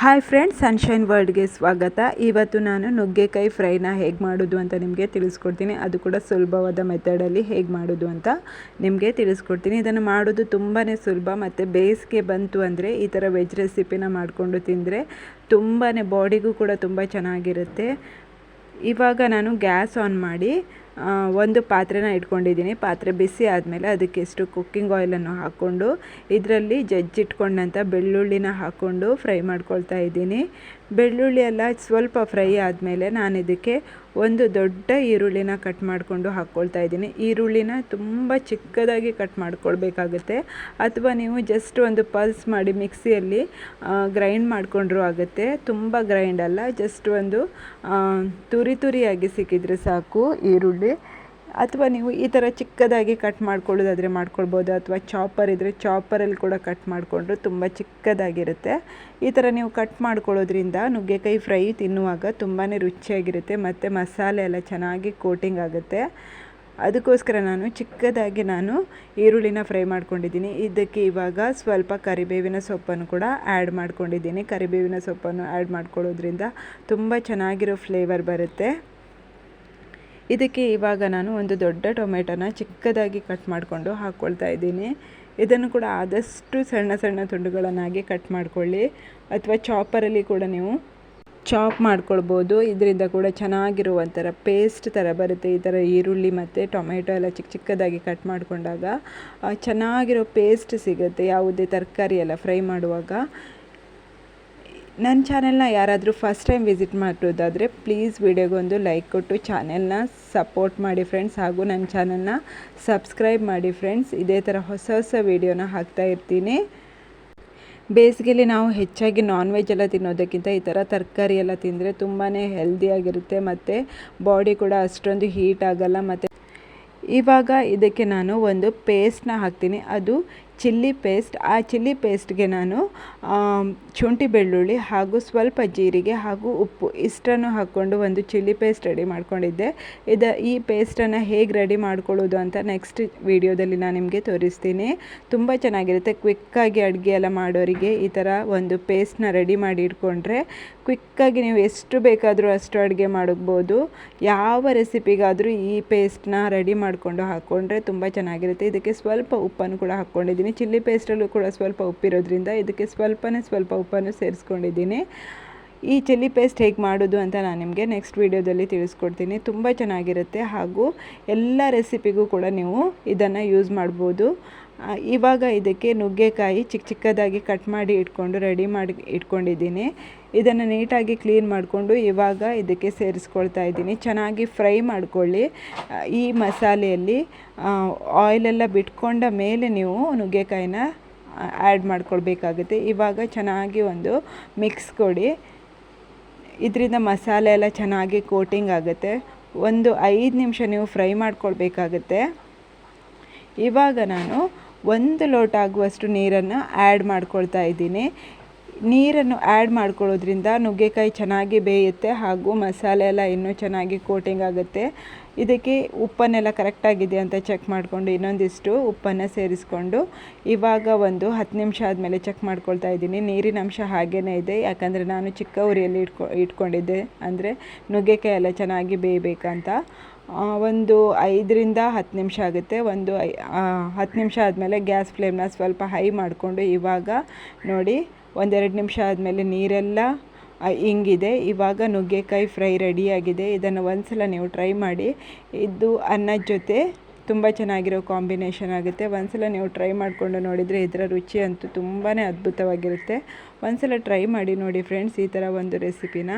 Hi friends sunshine ವರ್ಲ್ಡ್ಗೆ ಸ್ವಾಗತ. ಇವತ್ತು ನಾನು ನುಗ್ಗೆಕಾಯಿ ಫ್ರೈನ ಹೇಗೆ ಮಾಡೋದು ಅಂತ ನಿಮಗೆ ತಿಳಿಸ್ಕೊಡ್ತೀನಿ. ಅದು ಕೂಡ ಸುಲಭವಾದ ಮೆಥಡಲ್ಲಿ ಹೇಗೆ ಮಾಡೋದು ಅಂತ ನಿಮಗೆ ತಿಳಿಸ್ಕೊಡ್ತೀನಿ. ಇದನ್ನು ಮಾಡೋದು ತುಂಬಾ ಸುಲಭ ಮತ್ತು ಬೇಸಿಗೆ ಬಂತು ಅಂದರೆ ಈ ಥರ ವೆಜ್ ರೆಸಿಪಿನ ಮಾಡಿಕೊಂಡು ತಿಂದರೆ ತುಂಬಾ ಬಾಡಿಗೂ ಕೂಡ ತುಂಬ ಚೆನ್ನಾಗಿರುತ್ತೆ. ಇವಾಗ ನಾನು ಗ್ಯಾಸ್ ಆನ್ ಮಾಡಿ ಒಂದು ಪಾತ್ರೆನ ಇಟ್ಕೊಂಡಿದ್ದೀನಿ. ಪಾತ್ರೆ ಬಿಸಿ ಆದಮೇಲೆ ಅದಕ್ಕೆ ಎಷ್ಟು ಕುಕ್ಕಿಂಗ್ ಆಯಿಲನ್ನು ಹಾಕ್ಕೊಂಡು, ಇದರಲ್ಲಿ ಜಜ್ಜಿಟ್ಕೊಂಡಂಥ ಬೆಳ್ಳುಳ್ಳಿನ ಹಾಕ್ಕೊಂಡು ಫ್ರೈ ಮಾಡ್ಕೊಳ್ತಾ ಇದ್ದೀನಿ. ಬೆಳ್ಳುಳ್ಳಿ ಎಲ್ಲ ಸ್ವಲ್ಪ ಫ್ರೈ ಆದಮೇಲೆ ನಾನು ಇದಕ್ಕೆ ಒಂದು ದೊಡ್ಡ ಈರುಳ್ಳಿನ ಕಟ್ ಮಾಡಿಕೊಂಡು ಹಾಕ್ಕೊಳ್ತಾ ಇದ್ದೀನಿ. ಈರುಳ್ಳಿನ ತುಂಬ ಚಿಕ್ಕದಾಗಿ ಕಟ್ ಮಾಡ್ಕೊಳ್ಬೇಕಾಗುತ್ತೆ. ಅಥವಾ ನೀವು ಜಸ್ಟ್ ಒಂದು ಪಲ್ಸ್ ಮಾಡಿ ಮಿಕ್ಸಿಯಲ್ಲಿ ಗ್ರೈಂಡ್ ಮಾಡಿಕೊಂಡ್ರೂ ಆಗುತ್ತೆ. ತುಂಬ ಗ್ರೈಂಡ್ ಅಲ್ಲ ಜಸ್ಟ್ ಒಂದು ತುರಿ ತುರಿಯಾಗಿ ಸಿಕ್ಕಿದರೆ ಸಾಕು ಈರುಳ್ಳಿ. ಅಥವಾ ನೀವು ಈ ಥರ ಚಿಕ್ಕದಾಗಿ ಕಟ್ ಮಾಡ್ಕೊಳ್ಳೋದಾದರೆ ಮಾಡ್ಕೊಳ್ಬೋದು, ಅಥವಾ ಚಾಪರ್ ಇದ್ದರೆ ಚಾಪರಲ್ಲಿ ಕೂಡ ಕಟ್ ಮಾಡಿಕೊಂಡ್ರೆ ತುಂಬ ಚಿಕ್ಕದಾಗಿರುತ್ತೆ. ಈ ಥರ ನೀವು ಕಟ್ ಮಾಡ್ಕೊಳ್ಳೋದ್ರಿಂದ ನುಗ್ಗೆಕಾಯಿ ಫ್ರೈ ತಿನ್ನುವಾಗ ತುಂಬಾ ರುಚಿಯಾಗಿರುತ್ತೆ, ಮತ್ತು ಮಸಾಲೆ ಎಲ್ಲ ಚೆನ್ನಾಗಿ ಕೋಟಿಂಗ್ ಆಗುತ್ತೆ. ಅದಕ್ಕೋಸ್ಕರ ನಾನು ಚಿಕ್ಕದಾಗಿ ನಾನು ಈರುಳ್ಳಿನ ಫ್ರೈ ಮಾಡ್ಕೊಂಡಿದ್ದೀನಿ. ಇದಕ್ಕೆ ಇವಾಗ ಸ್ವಲ್ಪ ಕರಿಬೇವಿನ ಸೊಪ್ಪನ್ನು ಕೂಡ ಆ್ಯಡ್ ಮಾಡ್ಕೊಂಡಿದ್ದೀನಿ. ಕರಿಬೇವಿನ ಸೊಪ್ಪನ್ನು ಆ್ಯಡ್ ಮಾಡ್ಕೊಳ್ಳೋದ್ರಿಂದ ತುಂಬ ಚೆನ್ನಾಗಿರೋ ಫ್ಲೇವರ್ ಬರುತ್ತೆ. ಇದಕ್ಕೆ ಇವಾಗ ನಾನು ಒಂದು ದೊಡ್ಡ ಟೊಮೆಟೊನ ಚಿಕ್ಕದಾಗಿ ಕಟ್ ಮಾಡಿಕೊಂಡು ಹಾಕ್ಕೊಳ್ತಾ ಇದ್ದೀನಿ. ಇದನ್ನು ಕೂಡ ಆದಷ್ಟು ಸಣ್ಣ ಸಣ್ಣ ತುಂಡುಗಳನ್ನಾಗಿ ಕಟ್ ಮಾಡಿಕೊಳ್ಳಿ. ಅಥವಾ ಚಾಪರಲ್ಲಿ ಕೂಡ ನೀವು ಚಾಪ್ ಮಾಡ್ಕೊಳ್ಬೋದು. ಇದರಿಂದ ಕೂಡ ಚೆನ್ನಾಗಿರುವಂಥರ ಪೇಸ್ಟ್ ಥರ ಬರುತ್ತೆ. ಈ ಥರ ಈರುಳ್ಳಿ ಮತ್ತು ಟೊಮೆಟೊ ಎಲ್ಲ ಚಿಕ್ಕ ಚಿಕ್ಕದಾಗಿ ಕಟ್ ಮಾಡಿಕೊಂಡಾಗ ಚೆನ್ನಾಗಿರೋ ಪೇಸ್ಟ್ ಸಿಗುತ್ತೆ. ಯಾವುದೇ ತರಕಾರಿ ಎಲ್ಲ ಫ್ರೈ ಮಾಡುವಾಗ. ನನ್ನ ಚಾನೆಲ್ನ ಯಾರಾದರೂ ಫಸ್ಟ್ ಟೈಮ್ ವಿಸಿಟ್ ಮಾಡೋದಾದರೆ ಪ್ಲೀಸ್ ವಿಡಿಯೋಗೊಂದು ಲೈಕ್ ಕೊಟ್ಟು ಚಾನೆಲ್ನ ಸಪೋರ್ಟ್ ಮಾಡಿ ಫ್ರೆಂಡ್ಸ್ ಹಾಗೂ ನನ್ನ ಚಾನೆಲ್ನ ಸಬ್ಸ್ಕ್ರೈಬ್ ಮಾಡಿ ಫ್ರೆಂಡ್ಸ್. ಇದೇ ಥರ ಹೊಸ ಹೊಸ ವೀಡಿಯೋನ ಹಾಕ್ತಾ ಇರ್ತೀನಿ. ಬೇಸಿಗೆಯಲ್ಲಿ ನಾವು ಹೆಚ್ಚಾಗಿ ನಾನ್ ವೆಜ್ ಎಲ್ಲ ತಿನ್ನೋದಕ್ಕಿಂತ ಈ ಥರ ತರಕಾರಿ ಎಲ್ಲ ತಿಂದರೆ ತುಂಬಾ ಹೆಲ್ದಿಯಾಗಿರುತ್ತೆ ಮತ್ತು ಬಾಡಿ ಕೂಡ ಅಷ್ಟೊಂದು ಹೀಟ್ ಆಗೋಲ್ಲ ಮತ್ತು ಇವಾಗ ಇದಕ್ಕೆ ನಾನು ಒಂದು ಪೇಸ್ಟ್ನ ಹಾಕ್ತೀನಿ. ಅದು ಚಿಲ್ಲಿ ಪೇಸ್ಟ್, ಆ ಚಿಲ್ಲಿ ಪೇಸ್ಟ್ಗೆ ನಾನು ಶುಂಠಿ ಬೆಳ್ಳುಳ್ಳಿ ಹಾಗೂ ಸ್ವಲ್ಪ ಜೀರಿಗೆ ಹಾಗೂ ಉಪ್ಪು ಇಷ್ಟನ್ನು ಹಾಕ್ಕೊಂಡು ಒಂದು ಚಿಲ್ಲಿ ಪೇಸ್ಟ್ ರೆಡಿ ಮಾಡ್ಕೊಂಡಿದ್ದೆ. ಇದು, ಈ ಪೇಸ್ಟನ್ನು ಹೇಗೆ ರೆಡಿ ಮಾಡ್ಕೊಳ್ಳೋದು ಅಂತ ನೆಕ್ಸ್ಟ್ ವಿಡಿಯೋದಲ್ಲಿ ನಾನು ನಿಮಗೆ ತೋರಿಸ್ತೀನಿ. ತುಂಬ ಚೆನ್ನಾಗಿರುತ್ತೆ. ಕ್ವಿಕ್ಕಾಗಿ ಅಡುಗೆ ಎಲ್ಲ ಮಾಡೋರಿಗೆ ಈ ಥರ ಒಂದು ಪೇಸ್ಟ್ನ ರೆಡಿ ಮಾಡಿ ಇಟ್ಕೊಂಡ್ರೆ ಕ್ವಿಕ್ಕಾಗಿ ನೀವು ಎಷ್ಟು ಬೇಕಾದರೂ ಅಷ್ಟು ಅಡುಗೆ ಮಾಡಬಹುದು ಯಾವ ರೆಸಿಪಿಗಾದರೂ ಈ ಪೇಸ್ಟ್ನ ರೆಡಿ ಮಾಡಿಕೊಂಡು ಹಾಕ್ಕೊಂಡ್ರೆ ತುಂಬ ಚೆನ್ನಾಗಿರುತ್ತೆ. ಇದಕ್ಕೆ ಸ್ವಲ್ಪ ಉಪ್ಪನ್ನು ಕೂಡ ಹಾಕ್ಕೊಂಡಿದ್ದೀನಿ. ಚಿಲ್ಲಿ ಪೇಸ್ಟಲ್ಲೂ ಕೂಡ ಸ್ವಲ್ಪ ಉಪ್ಪಿರೋದ್ರಿಂದ ಇದಕ್ಕೆ ಸ್ವಲ್ಪನೇ ಸ್ವಲ್ಪ ಉಪ್ಪನ್ನು ಸೇರಿಸ್ಕೊಂಡಿದ್ದೀನಿ. ಈ ಚಿಲ್ಲಿ ಪೇಸ್ಟ್ ಹೇಗೆ ಮಾಡೋದು ಅಂತ ನಾನು ನಿಮಗೆ ನೆಕ್ಸ್ಟ್ ವೀಡಿಯೋದಲ್ಲಿ ತಿಳಿಸ್ಕೊಡ್ತೀನಿ. ತುಂಬ ಚೆನ್ನಾಗಿರುತ್ತೆ ಹಾಗೂ ಎಲ್ಲ ರೆಸಿಪಿಗೂ ಕೂಡ ನೀವು ಇದನ್ನು ಯೂಸ್ ಮಾಡ್ಬೋದು. ಇವಾಗ ಇದಕ್ಕೆ ನುಗ್ಗೆಕಾಯಿ ಚಿಕ್ಕ ಚಿಕ್ಕದಾಗಿ ಕಟ್ ಮಾಡಿ ಇಟ್ಕೊಂಡು ರೆಡಿ ಮಾಡಿ ಇಟ್ಕೊಂಡಿದ್ದೀನಿ. ಇದನ್ನು ನೀಟಾಗಿ ಕ್ಲೀನ್ ಮಾಡಿಕೊಂಡು ಇವಾಗ ಇದಕ್ಕೆ ಸೇರಿಸ್ಕೊಳ್ತಾ ಇದ್ದೀನಿ. ಚೆನ್ನಾಗಿ ಫ್ರೈ ಮಾಡಿಕೊಳ್ಳಿ. ಈ ಮಸಾಲೆಯಲ್ಲಿ ಆಯಿಲೆಲ್ಲ ಬಿಟ್ಕೊಂಡ ಮೇಲೆ ನೀವು ನುಗ್ಗೆಕಾಯಿನ ಆ್ಯಡ್ ಮಾಡ್ಕೊಳ್ಬೇಕಾಗುತ್ತೆ. ಇವಾಗ ಚೆನ್ನಾಗಿ ಒಂದು ಮಿಕ್ಸ್ ಕೊಡಿ. ಇದರಿಂದ ಮಸಾಲೆ ಎಲ್ಲ ಚೆನ್ನಾಗಿ ಕೋಟಿಂಗ್ ಆಗುತ್ತೆ. ಒಂದು ಐದು ನಿಮಿಷ ನೀವು ಫ್ರೈ ಮಾಡ್ಕೊಳ್ಬೇಕಾಗತ್ತೆ. ಇವಾಗ ನಾನು ಒಂದು ಲೋಟ ಆಗುವಷ್ಟು ನೀರನ್ನು ಆ್ಯಡ್ ಮಾಡ್ಕೊಳ್ತಾ ಇದ್ದೀನಿ. ನೀರನ್ನು ಆ್ಯಡ್ ಮಾಡ್ಕೊಳ್ಳೋದ್ರಿಂದ ನುಗ್ಗೆಕಾಯಿ ಚೆನ್ನಾಗಿ ಬೇಯುತ್ತೆ ಹಾಗೂ ಮಸಾಲೆ ಎಲ್ಲ ಇನ್ನೂ ಚೆನ್ನಾಗಿ ಕೋಟಿಂಗ್ ಆಗುತ್ತೆ. ಇದಕ್ಕೆ ಉಪ್ಪನ್ನೆಲ್ಲ ಕರೆಕ್ಟಾಗಿದೆ ಅಂತ ಚೆಕ್ ಮಾಡಿಕೊಂಡು ಇನ್ನೊಂದಿಷ್ಟು ಉಪ್ಪನ್ನು ಸೇರಿಸ್ಕೊಂಡು ಇವಾಗ ಒಂದು ಹತ್ತು ನಿಮಿಷ ಆದಮೇಲೆ ಚೆಕ್ ಮಾಡ್ಕೊಳ್ತಾ ಇದ್ದೀನಿ. ನೀರಿನ ಅಂಶ ಹಾಗೇ ಇದೆ. ಯಾಕಂದರೆ ನಾನು ಚಿಕ್ಕ ಊರಿಯಲ್ಲಿ ಇಟ್ಕೊ, ಇಟ್ಕೊಂಡಿದ್ದೆ. ಅಂದರೆ ನುಗ್ಗೆಕಾಯಿ ಎಲ್ಲ ಚೆನ್ನಾಗಿ ಬೇಯಬೇಕಂತ. ಒಂದು ಐದರಿಂದ ಹತ್ತು ನಿಮಿಷ ಆಗುತ್ತೆ. ಒಂದು ಐ ಹತ್ತು ನಿಮಿಷ ಆದಮೇಲೆ ಗ್ಯಾಸ್ ಫ್ಲೇಮ್ನ ಸ್ವಲ್ಪ ಹೈ ಮಾಡಿಕೊಂಡು ಇವಾಗ ನೋಡಿ, ಒಂದೆರಡು ನಿಮಿಷ ಆದಮೇಲೆ ನೀರೆಲ್ಲ ಹಿಂಗಿದೆ ಇವಾಗ ನುಗ್ಗೆಕಾಯಿ ಫ್ರೈ ರೆಡಿಯಾಗಿದೆ. ಇದನ್ನು ಒಂದು ಸಲ ನೀವು ಟ್ರೈ ಮಾಡಿ. ಇದು ಅನ್ನದ ಜೊತೆ ತುಂಬ ಚೆನ್ನಾಗಿರೋ ಕಾಂಬಿನೇಷನ್ ಆಗುತ್ತೆ. ಒಂದು ಸಲ ನೀವು ಟ್ರೈ ಮಾಡಿಕೊಂಡು ನೋಡಿದರೆ ಇದರ ರುಚಿ ಅಂತೂ ತುಂಬಾ ಅದ್ಭುತವಾಗಿರುತ್ತೆ. ಒಂದು ಸಲ ಟ್ರೈ ಮಾಡಿ ನೋಡಿ ಫ್ರೆಂಡ್ಸ್ ಈ ಥರ ಒಂದು ರೆಸಿಪಿನ.